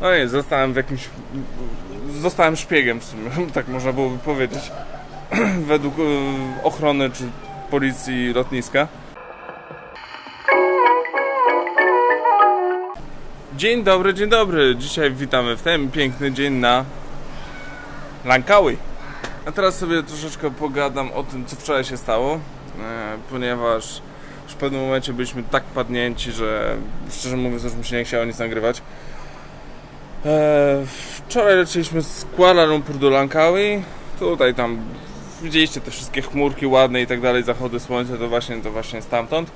No nie, zostałem w jakimś... Zostałem szpiegiem w sumie, tak można byłoby powiedzieć. Według e, ochrony czy policji lotniska. Dzień dobry, dzień dobry. Dzisiaj witamy w ten piękny dzień na Langkawi. A teraz sobie troszeczkę pogadam o tym, co wczoraj się stało, e, ponieważ w pewnym momencie byliśmy tak padnięci, że szczerze mówiąc już mi się nie chciało nic nagrywać. E, wczoraj lecieliśmy z Kuala Lumpur do Langkawi. Tutaj tam widzieliście te wszystkie chmurki ładne i tak dalej, zachody słońca, to właśnie, to właśnie stamtąd.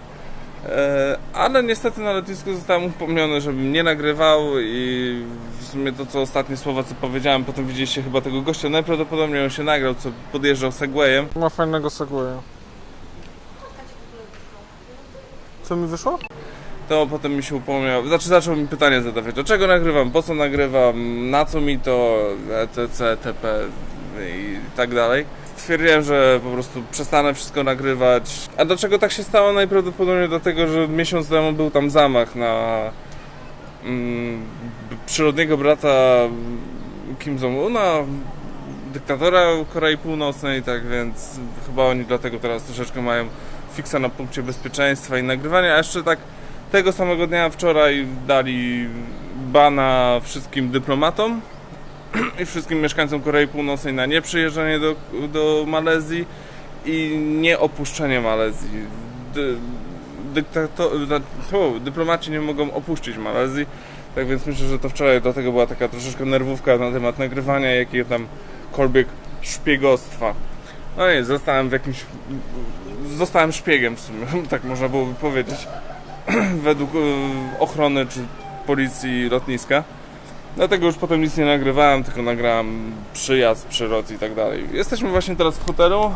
E, ale niestety na lotnisku zostałem upomniony, żebym nie nagrywał i w sumie to co ostatnie słowa co powiedziałem, potem widzieliście chyba tego gościa, najprawdopodobniej on się nagrał, co podjeżdżał Segwayem. Ma fajnego segwaya. Co mi wyszło? To potem mi się upomniał, znaczy zaczął mi pytanie zadawać, dlaczego nagrywam, po co nagrywam, na co mi to, etc, itp i tak dalej. Stwierdziłem, że po prostu przestanę wszystko nagrywać. A dlaczego tak się stało? Najprawdopodobniej dlatego, że miesiąc temu był tam zamach na mm, przyrodniego brata Kim Jong-una, dyktatora Korei Północnej, tak więc chyba oni dlatego teraz troszeczkę mają fiksa na punkcie bezpieczeństwa i nagrywania, a jeszcze tak tego samego dnia wczoraj dali bana wszystkim dyplomatom i wszystkim mieszkańcom Korei Północnej na nieprzyjeżdżanie do, do Malezji i nie opuszczenie Malezji. Dy, dyktato, dyplomaci nie mogą opuścić Malezji, tak więc myślę, że to wczoraj dlatego była taka troszeczkę nerwówka na temat nagrywania, jakie tamkolwiek szpiegostwa. No nie, zostałem w jakimś... Zostałem szpiegiem w sumie, tak można byłoby powiedzieć według e, ochrony czy policji lotniska. Dlatego już potem nic nie nagrywałem, tylko nagrałem przyjazd, przylot i tak dalej. Jesteśmy właśnie teraz w hotelu, e,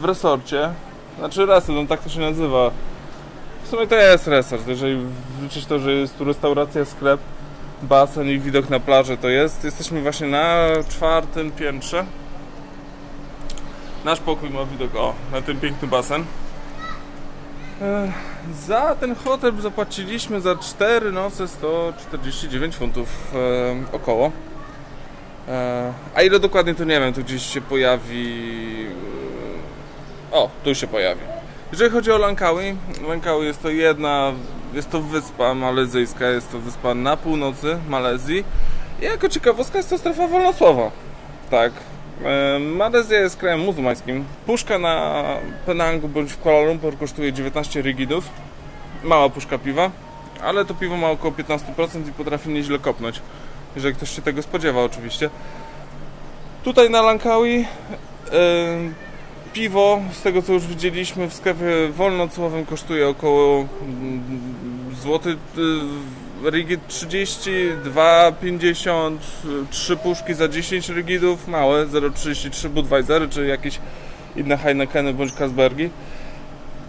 w resorcie. Znaczy resort, no tak to się nazywa. W sumie to jest resort, jeżeli wliczyć to, że jest tu restauracja, sklep, basen i widok na plażę to jest. Jesteśmy właśnie na czwartym piętrze. Nasz pokój ma widok, o, na ten piękny basen. Za ten hotel zapłaciliśmy za 4 noce 149 funtów około. A ile dokładnie to nie wiem, tu gdzieś się pojawi. O, tu się pojawi. Jeżeli chodzi o Langkawi, Langkawi jest to jedna, jest to wyspa malezyjska, jest to wyspa na północy Malezji. I jako ciekawostka jest to strefa wolnocłowa. Tak, Malezja jest krajem muzułmańskim. Puszka na Penangu bądź w Kuala Lumpur kosztuje 19 rigidów. Mała puszka piwa, ale to piwo ma około 15% i potrafi nieźle kopnąć. Jeżeli ktoś się tego spodziewa oczywiście. Tutaj na Langkawi e, piwo, z tego co już widzieliśmy w sklepie wolnocłowym kosztuje około mm, złoty y, rigid 30, 2,50, 3 puszki za 10 rigidów, małe 0,33 Budweisery czy jakieś inne Heinekeny bądź Kasbergi,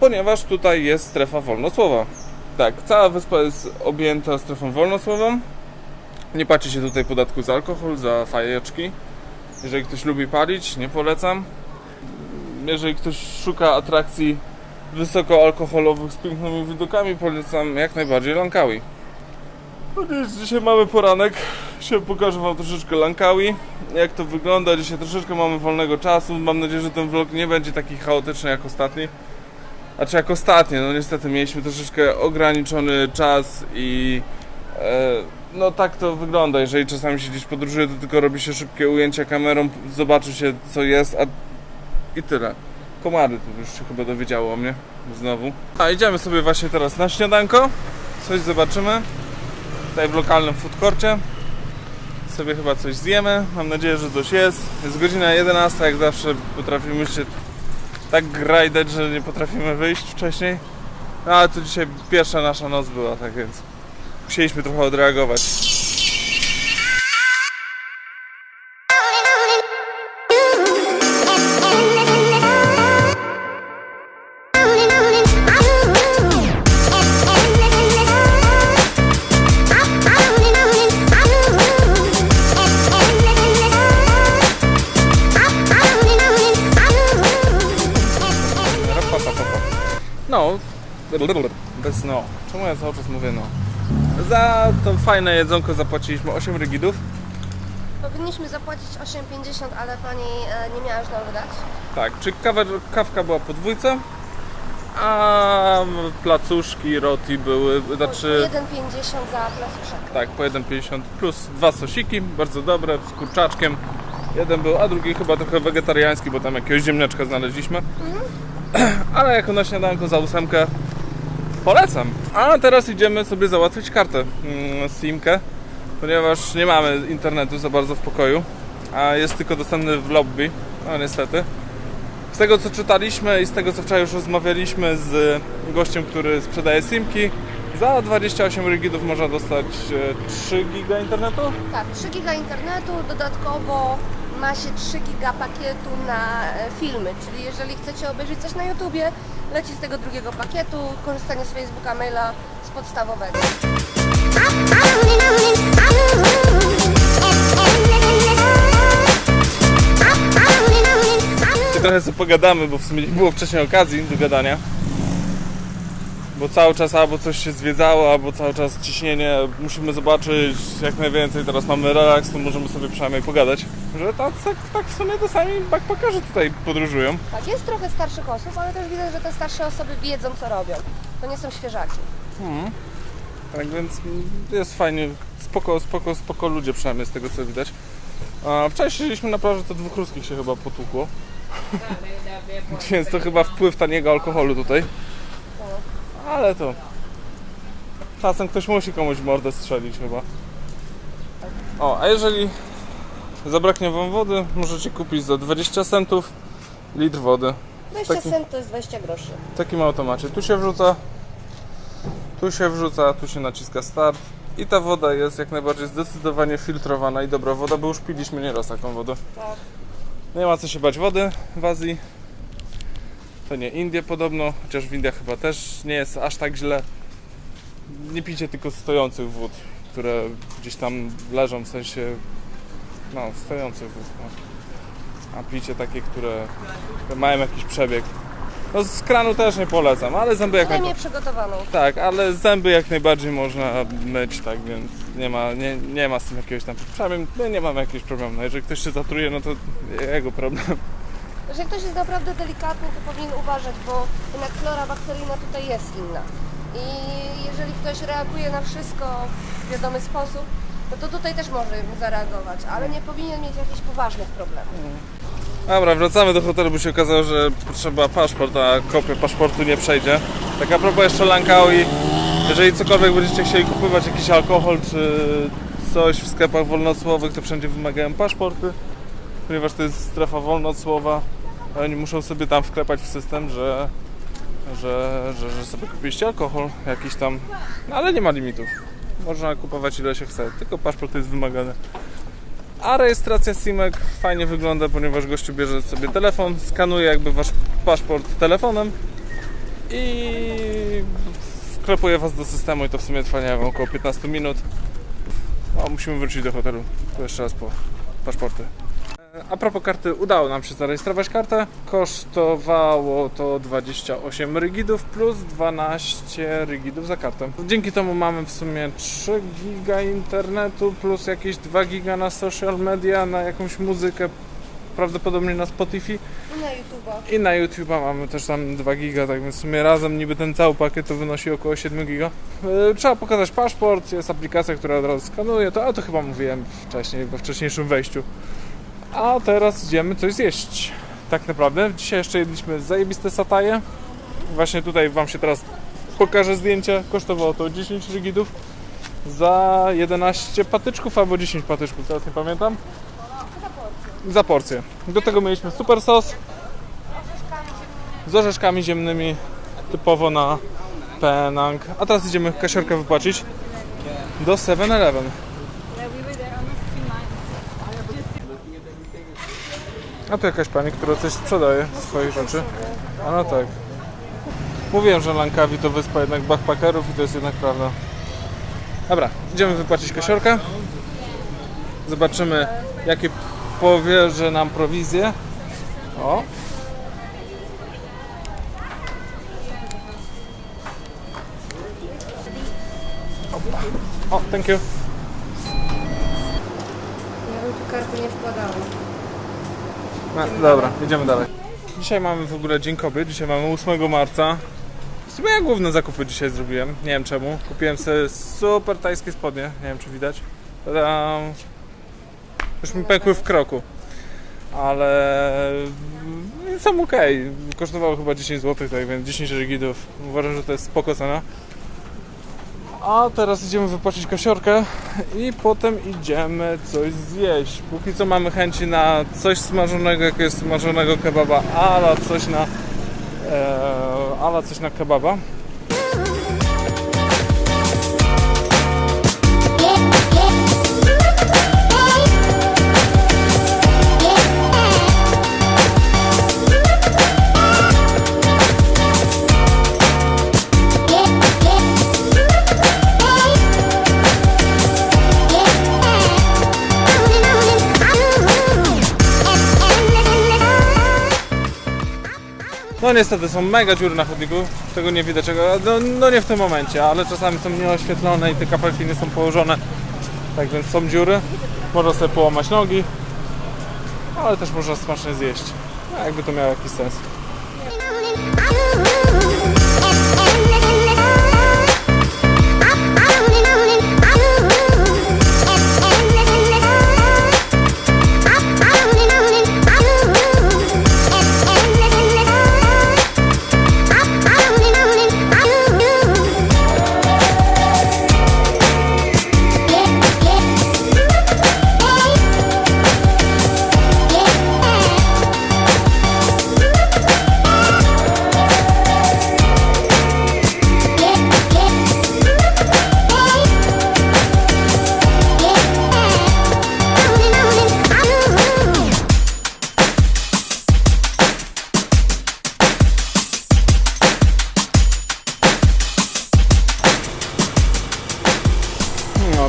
ponieważ tutaj jest strefa wolnocłowa. Tak, cała wyspa jest objęta strefą wolnocłową. Nie płaci się tutaj podatku za alkohol, za fajeczki. Jeżeli ktoś lubi palić, nie polecam. Jeżeli ktoś szuka atrakcji wysokoalkoholowych z pięknymi widokami, polecam jak najbardziej Langkawi. No więc dzisiaj mamy poranek, dzisiaj pokażę Wam troszeczkę Langkawi, jak to wygląda. Dzisiaj troszeczkę mamy wolnego czasu, mam nadzieję, że ten vlog nie będzie taki chaotyczny jak ostatni. Znaczy jak ostatnio, no niestety mieliśmy troszeczkę ograniczony czas i e, no tak to wygląda. Jeżeli czasami się gdzieś podróżuje, to tylko robi się szybkie ujęcia kamerą, zobaczy się co jest, a i tyle. Komary tu już się chyba dowiedziało o mnie znowu. A idziemy sobie właśnie teraz na śniadanko. Coś zobaczymy. Tutaj w lokalnym food courcie. Sobie chyba coś zjemy. Mam nadzieję, że coś jest. Jest godzina 11, jak zawsze potrafimy się tak grajdać, że nie potrafimy wyjść wcześniej. No, ale to dzisiaj pierwsza nasza noc była, tak więc musieliśmy trochę odreagować. No, bez no. Czemu ja cały czas mówię no? Za to fajne jedzonko zapłaciliśmy 8 rygidów. Powinniśmy zapłacić 8,50, ale pani e, nie miała już nam wydać. Tak, czy kawa, kawka była po dwójce, a placuszki, roti były, znaczy 1,50 za placuszek. tak, po 1,50 plus dwa sosiki, bardzo dobre, z kurczaczkiem. Jeden był, a drugi chyba trochę wegetariański, bo tam jakiegoś ziemniaczka znaleźliśmy. Ale jako na śniadanko za ósemkę polecam. A teraz idziemy sobie załatwić kartę mm, SIM-kę, ponieważ nie mamy internetu za bardzo w pokoju, a jest tylko dostępny w lobby, no niestety. Z tego co czytaliśmy i z tego co wczoraj już rozmawialiśmy z gościem, który sprzedaje simki, za 28 rigidów można dostać e, 3 giga internetu. Tak, 3 giga internetu, dodatkowo ma się 3 giga pakietu na e, filmy, czyli jeżeli chcecie obejrzeć coś na YouTubie, leci z tego drugiego pakietu, korzystanie z Facebooka, maila z podstawowego. Trochę sobie pogadamy, bo w sumie nie było wcześniej okazji do gadania. Bo cały czas albo coś się zwiedzało, albo cały czas ciśnienie. Musimy zobaczyć jak najwięcej. Teraz mamy relaks, to możemy sobie przynajmniej pogadać. Że tak, tak, tak w sumie to sami backpackerzy tutaj podróżują. Tak, jest trochę starszych osób, ale też widać, że te starsze osoby wiedzą, co robią. To nie są świeżaki. Tak więc jest fajnie, spoko, spoko, spoko ludzie przynajmniej z tego co widać. A wczoraj siedzieliśmy na plaży, to dwóch ruskich się chyba potłukło. Więc to chyba wpływ taniego alkoholu tutaj. Ale to... Czasem ktoś musi komuś mordę strzelić chyba. O, a jeżeli zabraknie wam wody, możecie kupić za 20 centów litr wody. 20 Taki- cent to jest 20 groszy. w takim automacie. Tu się wrzuca, tu się wrzuca, tu się naciska start i ta woda jest jak najbardziej zdecydowanie filtrowana i dobra woda, bo już piliśmy nieraz taką wodę. Tak. Nie ma co się bać wody w Azji. To nie Indie podobno, chociaż w Indiach chyba też nie jest aż tak źle. Nie pijcie tylko stojących wód, które gdzieś tam leżą, w sensie no, stojących wód. No. A pijcie takie, które mają jakiś przebieg. No z kranu też nie polecam, ale zęby jak najbardziej. przygotowaną. Tak, ale zęby jak najbardziej można myć, tak więc nie ma, nie, nie ma z tym jakiegoś tam. Przynajmniej my nie mamy jakiegoś problemu. No, jeżeli ktoś się zatruje, no to jego problem. Że ktoś jest naprawdę delikatny, to powinien uważać, bo jednak flora bakteryjna tutaj jest inna. I jeżeli ktoś reaguje na wszystko w wiadomy sposób, no to tutaj też może zareagować, ale nie powinien mieć jakichś poważnych problemów. Dobra, wracamy do hotelu, bo się okazało, że potrzeba paszport, a kopia paszportu nie przejdzie. Tak a propos jeszcze Lankawi, jeżeli cokolwiek będziecie chcieli kupować, jakiś alkohol czy coś w sklepach wolnocłowych, to wszędzie wymagają paszporty, ponieważ to jest strefa wolnocłowa. Oni muszą sobie tam wklepać w system, że, że, że, że sobie kupiliście alkohol jakiś tam, no, ale nie ma limitów. Można kupować ile się chce, tylko paszport jest wymagany. A rejestracja SIMek fajnie wygląda, ponieważ gościu bierze sobie telefon, skanuje jakby wasz paszport telefonem i wklepuje was do systemu i to w sumie trwa nie wiem, około 15 minut. O, musimy wrócić do hotelu. To jeszcze raz po paszporty. A propos karty, udało nam się zarejestrować kartę. Kosztowało to 28 rygidów plus 12 rygidów za kartę. Dzięki temu mamy w sumie 3 giga internetu plus jakieś 2 giga na social media, na jakąś muzykę, prawdopodobnie na Spotify I na YouTube'a. i na YouTube'a mamy też tam 2 giga, tak więc w sumie razem niby ten cały pakiet to wynosi około 7 giga. E, Trzeba pokazać paszport, jest aplikacja, która od razu skanuje to, a to chyba mówiłem wcześniej, we wcześniejszym wejściu. A teraz idziemy coś zjeść. Tak naprawdę. Dzisiaj jeszcze jedliśmy zajebiste sataje. Właśnie tutaj Wam się teraz pokażę zdjęcie. Kosztowało to 10 rygidów za 11 patyczków albo 10 patyczków, teraz nie pamiętam. Za porcję. Do tego mieliśmy super sos z orzeszkami ziemnymi typowo na Penang. A teraz idziemy kasiorkę wypłacić do 7-Eleven. A tu jakaś pani, która coś sprzedaje swoich rzeczy. A no tak. Mówiłem, że Langkawi to wyspa jednak backpackerów i to jest jednak prawda. Dobra, idziemy wypłacić kasiorkę. Zobaczymy, jakie powierze nam prowizję. O, Opa. Thank you. Ja bym tu karty nie wkładała. No, dobra, idziemy dalej. Dzisiaj mamy w ogóle Dzień Kobiet, dzisiaj mamy 8 marca. W sumie ja główne zakupy dzisiaj zrobiłem, nie wiem czemu. Kupiłem sobie super tajskie spodnie, nie wiem czy widać. Tadam. Już mi pękły w kroku. Ale są ok. Kosztowały chyba 10 zł, tak więc 10 rigidów. Uważam, że to jest spoko cena. A teraz idziemy wypłacić kasiorkę i potem idziemy coś zjeść. Póki co mamy chęci na coś smażonego, jakiegoś smażonego kebaba, ala coś na e, ala coś na kebaba. Niestety są mega dziury na chodniku, tego nie widać, no, no nie w tym momencie, ale czasami są nieoświetlone i te kapelki nie są położone, tak więc są dziury, można sobie połamać nogi, ale też można smacznie zjeść, no, jakby to miało jakiś sens.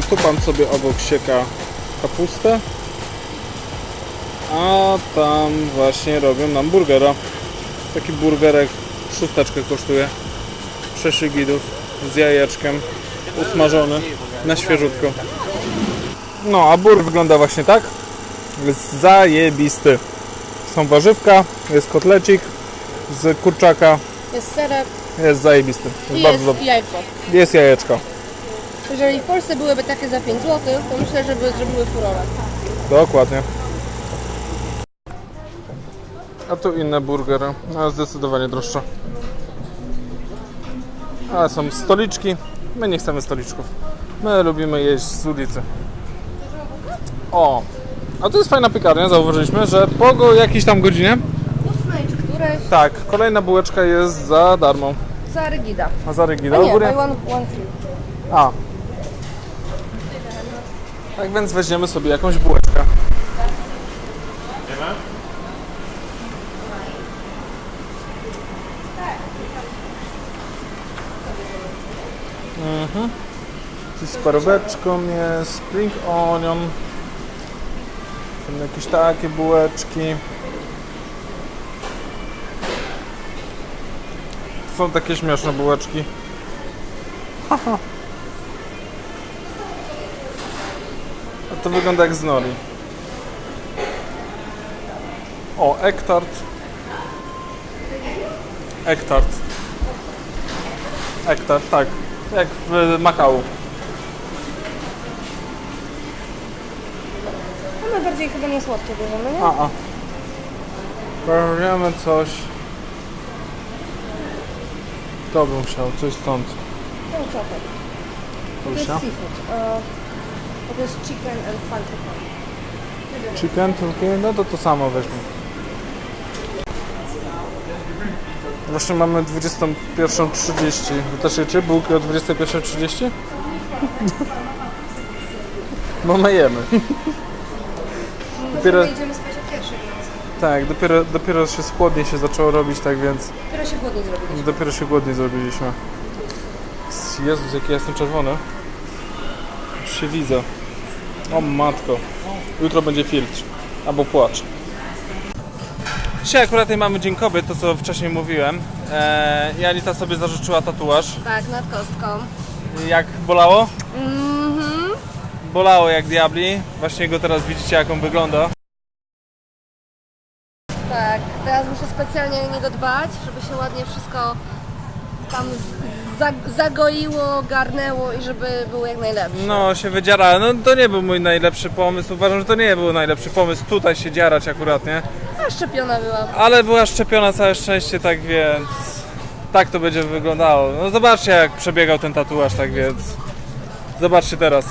Tu pan sobie obok sieka kapustę. A tam właśnie robią nam burgera. Taki burgerek szósteczkę kosztuje. 6 gidów z jajeczkiem. Usmażony na świeżutko. No, a bur wygląda właśnie tak. Jest zajebisty. Są warzywka, jest kotlecik z kurczaka. Jest serek Jest zajebisty. i Jest bardzo jest dobry. jajko. Jest jajeczko. Jeżeli w Polsce byłyby takie za 5 zł, to myślę, że by zrobiły furorę. Dokładnie. A tu inne burgery, no zdecydowanie droższe. Ale są stoliczki. My nie chcemy stoliczków. My lubimy jeść z ulicy. O! A tu jest fajna piekarnia, zauważyliśmy, że po go jakiejś tam godzinie, Ósmej czy któreś tak, kolejna bułeczka jest za darmo. za Rygida. A za A Rygida nie, one, one free. A. Tak więc weźmiemy sobie jakąś bułeczkę. Mhm. Tu z paróweczką jest, spring onion. Są jakieś takie bułeczki. Są takie śmieszne bułeczki. A to wygląda jak z nori. O, ektart. Ektart. Ektart, tak. Jak w Makau. One bardziej chyba nie słodkie bierzemy, nie? A, a. Weźmiemy coś. To bym chciał, coś stąd. No czekaj. To jest Proszę. seafood. E, to jest chicken and falafel. Chicken, turkey, no to to samo weźmy. Właśnie mamy 21.30. Wy też jecie bułki o 21.30? Bo my jemy. Dopiero- Może idziemy spać o pierwszej. Tak, dopiero, dopiero się schłodnie się zaczęło robić, tak więc Dopiero się głodni zrobiliśmy. dopiero się głodni zrobiliśmy. Jezus, jaki ja jestem czerwony. Już się widzę. O matko. Jutro będzie filtr. Albo płacz. Dzisiaj akurat tutaj mamy Kobiet, to co wcześniej mówiłem. Eee, I Anita sobie zażyczyła tatuaż. Tak, nad kostką. Jak bolało? Mhm. bolało jak diabli. Właśnie go teraz widzicie jak on wygląda. Tak, teraz muszę specjalnie o niego dbać, żeby się ładnie wszystko tam zagoiło, garnęło i żeby był jak najlepszy. No, się wydziara. No to nie był mój najlepszy pomysł. Uważam, że to nie był najlepszy pomysł tutaj się dziarać akurat, nie? A szczepiona byłam. Ale była szczepiona całe szczęście, tak więc tak to będzie wyglądało. No zobaczcie jak przebiegał ten tatuaż, tak więc zobaczcie teraz.